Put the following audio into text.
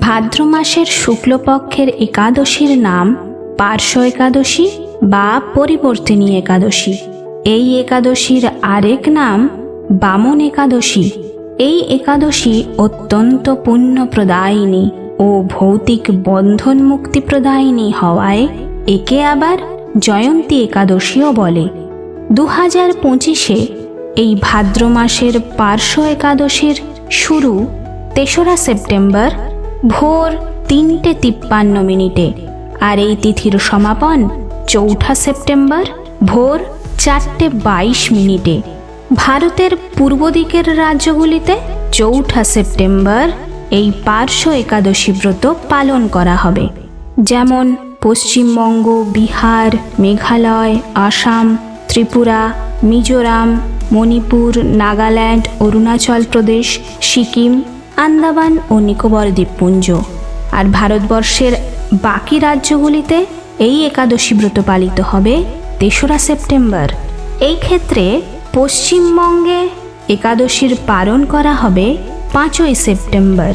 ভাদ্র মাসের শুক্লপক্ষের একাদশীর নাম পার্শ্ব একাদশী বা পরিবর্তিনী একাদশী। এই একাদশীর আরেক নাম বামন একাদশী। এই একাদশী অত্যন্ত পুণ্যপ্রদায়িনী ও ভৌতিক বন্ধন মুক্তি প্রদায়িনী হওয়ায় একে আবার জয়ন্তী একাদশীও বলে। দু হাজার পঁচিশে এই ভাদ্র মাসের পার্শ্ব একাদশীর শুরু তেসরা সেপ্টেম্বর ভোর তিনটে তিপ্পান্ন মিনিটে। আর এই তিথির সমাপন চৌঠা সেপ্টেম্বর ভোর চারটে বাইশ মিনিটে। ভারতের পূর্ব দিকের রাজ্যগুলিতে চৌঠা সেপ্টেম্বর এই পার্শ্ব একাদশী ব্রত পালন করা হবে। যেমন পশ্চিমবঙ্গ, বিহার, মেঘালয়, আসাম, ত্রিপুরা, মিজোরাম, মণিপুর, নাগাল্যান্ড, অরুণাচল প্রদেশ, সিকিম আন্দামান ও নিকোবর দ্বীপপুঞ্জ। আর ভারতবর্ষের বাকি রাজ্যগুলিতে এই একাদশী ব্রত পালিত হবে তেসরা সেপ্টেম্বর। এই ক্ষেত্রে পশ্চিমবঙ্গে একাদশীর পালন করা হবে পাঁচই সেপ্টেম্বর।